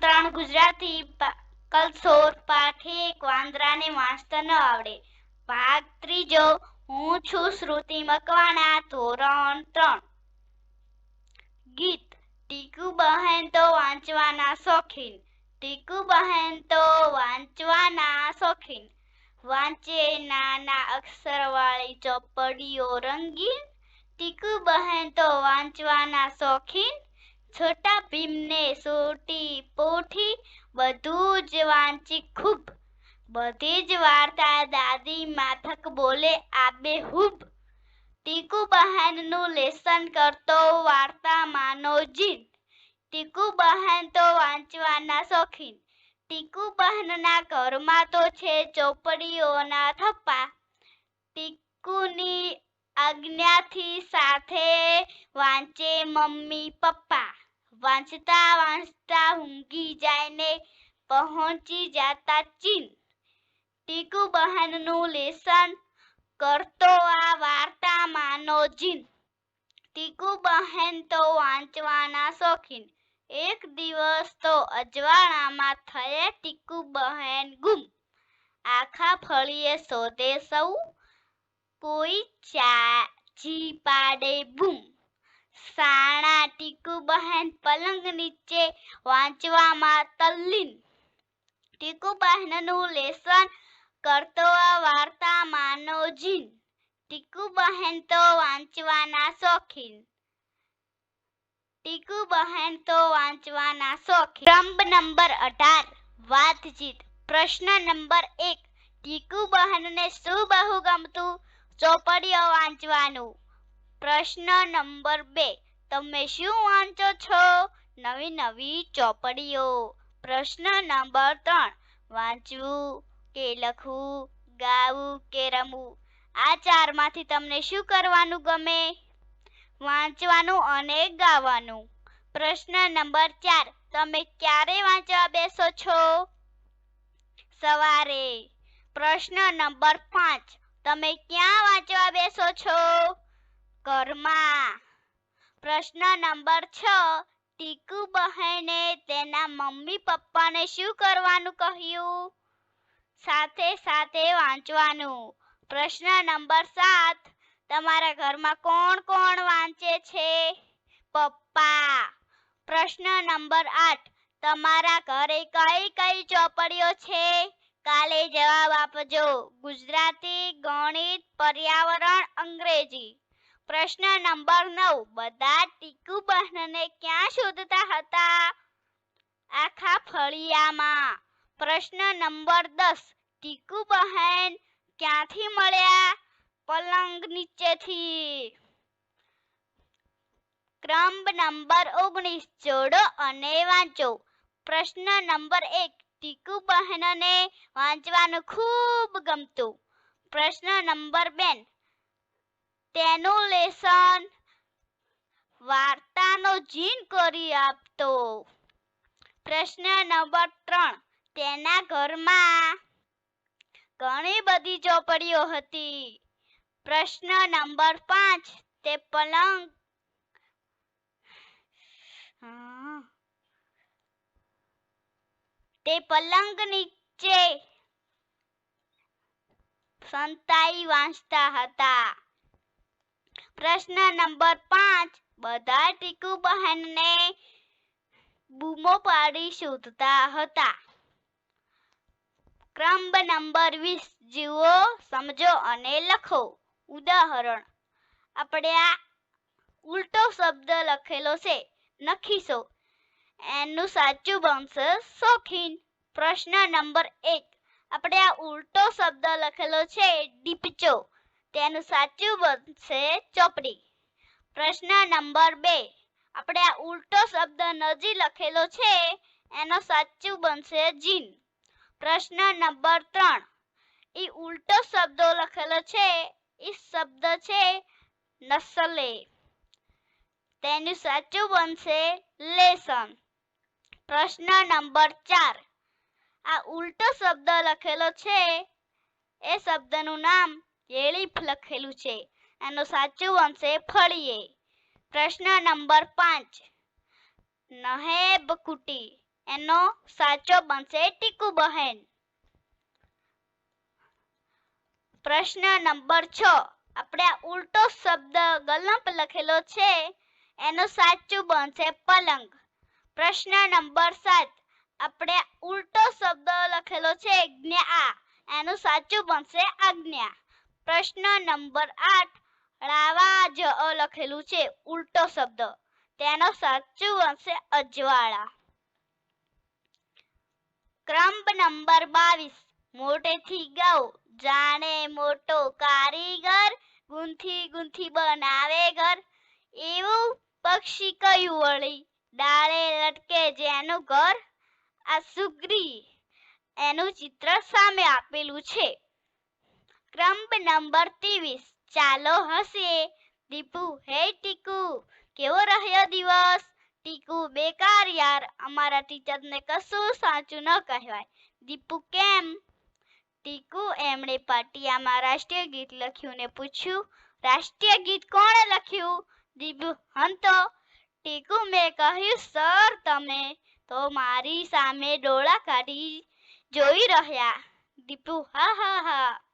ત્રણ ગુજરાતી કલસોર પાઠે એક વાંદરાને વાંચતા ન આવડે. ભાગ ત્રીજો, હું છું શ્રુતિ મકવાણા, ધોરણ ત્રણ. ગીત, ટીકુ બહેન તો વાંચવાના શોખીન. ટીકુ બહેન તો વાંચવાના શોખીન. વાંચે નાના અક્ષરવાળી ચોપડીઓ રંગીન. ટીકુ બહેન તો વાંચવાના શોખીન. છોટા ભીમને સોટી પોઠી, બધું જ વાંચી ખૂબ. બધી જ વાર્તા દાદી માથક બોલે આબેહૂબ ટીકુ બહેનનું લેસન કરતો વાર્તા માનો જીન. ટીકુ બહેન તો વાંચવાના શોખીન. ટીકુ બહેનના ઘરમાં તો છે ચોપડીઓના થપ્પા. ટીકુની આજ્ઞાથી સાથે વાંચે મમ્મી પપ્પા. વાંચતા વાંચતા ઊંઘી જાય ને પહોંચી જાતા ચીન. ટીકુ બહેનનું લેસન કરતો આ વાર્તા માનો જીન. ટીકુ બહેન તો વાંચવાના શોખીન. એક દિવસ તો અજવાળામાં થયે ટીકુ બહેન ગુમ. આખા ફળીએ શોધે સૌ, કોઈ ચા જી પાડે બૂમ. સાણા ટીકુ બહેન પલંગ નીચે વાંચવામાં તલ્લીન. ટીકુ બહેનનું લેસન કરતો વાર્તા માનો જીન ટીકુ બહેન તો વાંચવાના શોખીન. ટીકુ બહેન તો વાંચવાના શોખીન. સ્તંભ નંબર અઢાર, વાતચીત. પ્રશ્ન નંબર એક, ટીકુ બહેનને શું બહુ ગમતું? ચોપડીઓ વાંચવાનું. પ્રશ્ન નંબર બે તમે શું વાંચો છો? નવી નવી ચોપડીઓ. પ્રશ્ન નંબર ત્રણ. વાંચવું કે લખવું, ગાવું કે રમવું? આ ચારમાંથી તમને શું કરવાનું ગમે? વાંચવાનું અને ગાવાનું. પ્રશ્ન નંબર ચાર. તમે ક્યારે વાંચવા બેસો છો? સવારે. પ્રશ્ન નંબર પાંચ. તમે ક્યાં વાંચવા બેસો છો? ઘરમાં. પ્રશ્ન નંબર છ. ટીકુ બહેને તેના મમ્મી પપ્પાને શું કરવાનું કહ્યું? સાથે સાથે વાંચવાનું. પ્રશ્ન નંબર સાત. તમારા ઘરમાં કોણ કોણ વાંચે છે? પપ્પા. પ્રશ્ન નંબર આઠ. તમારા ઘરે કઈ કઈ ચોપડીઓ છે? કાલે જવાબ આપજો. ગુજરાતી, ગણિત, પર્યાવરણ, અંગ્રેજી. પ્રશ્ન નંબર નવ. બધા ટીકુ બહેનને ક્યાં શોધતા હતા? આખા ફળિયામાં. પ્રશ્ન નંબર દસ. ટીકુ બહેન ક્યાંથી મળ્યા? પલંગ નીચેથી. ક્રમ નંબર ઓગણીસ. જોડો અને વાંચો. પ્રશ્ન નંબર એક. ટીકુ બહેનને વાંચવાનું ખૂબ ગમતું. પ્રશ્ન નંબર બે તેનું લેસન વાર્તાનો જીન કરી આપતો. પ્રશ્ન નંબર ત્રણ. તેના ઘરમાં ઘણી બધી ચોપડીઓ હતી. પ્રશ્ન નંબર પાંચ. તે પલંગ તે પલંગ નીચે સંતાઈ વાંચતા હતા. પ્રશ્ન નંબર પાંચ. બધા ટીકુ બહેનને બૂમો પાડી શોધતા હતા. ક્રમ નંબર વીસ. જુઓ, સમજો અને લખો. ઉદાહરણ. આપણે આ ઉલટો શબ્દ લખેલો છે. નખીશો. એનું સાચું બનશે શોખીન. પ્રશ્ન નંબર એક. આપણે આ ઉલટો શબ્દ લખેલો છે. ડીપચો તેનું સાચું બનશે ચોપડી. પ્રશ્ન નંબર બે. આપણે આ ઉલટો શબ્દ નજી લખેલો છે, એનો સાચું બનશે જીન. પ્રશ્ન નંબર ત્રણ. એ ઉલટો શબ્દો લખેલો છે એ શબ્દ છે નસલે. તેનું સાચું બનશે લેસન. પ્રશ્ન નંબર ચાર. આ ઉલટો શબ્દ લખેલો છે, એ શબ્દનું નામ એળીફ લખેલું છે. એનો સાચું બનશે ફળીએ. પ્રશ્ન નંબર પાંચ. નહેબ કુટી. એનો સાચો બનશે ટીકુ બહેન. પ્રશ્ન નંબર છ. આપણે ઉલટો શબ્દ ગલંપ લખેલો છે. એનો સાચું બનશે પલંગ. પ્રશ્ન નંબર સાત. આપણે ઉલટો શબ્દ લખેલો છે જ્ઞા. એનું સાચું બનશે આજ્ઞા. પ્રશ્ન નંબર આઠ. રાવાજ લખેલું છે, ઉલટો શબ્દ. તેનો સાચું હશે અજવાળા. ક્રમ નંબર બાવીસ. મોટેથી ગૌ જાણે મોટો કારીગર, ગુંથી ગુંથી બનાવે ઘર. એવું પક્ષી કયું વળી? ડાળે લટકે જેનું ઘર? આ સુગ્રી. એનું ચિત્ર સામે આપેલું છે. ક્રમ નંબર ત્રેવીસ. ચાલો હશે. દીપુ, હે ટીકુ, કેવો રહ્યો દિવસ? ટીકુ બેકાર યાર. અમારા ટીચરને કશું સાચું ન કહેવાય. દીપુ, કેમ? ટીકુ, એમણે પાટિયામાં રાષ્ટ્રીય ગીત લખ્યું ને પૂછ્યું, રાષ્ટ્રીય ગીત કોણે લખ્યું? દીપુ, હંતો. ટીકુ, મેં કહ્યું, સર, તમે તો મારી સામે ડોળા કાઢી જોઈ રહ્યા. દીપુ, હા હા હા.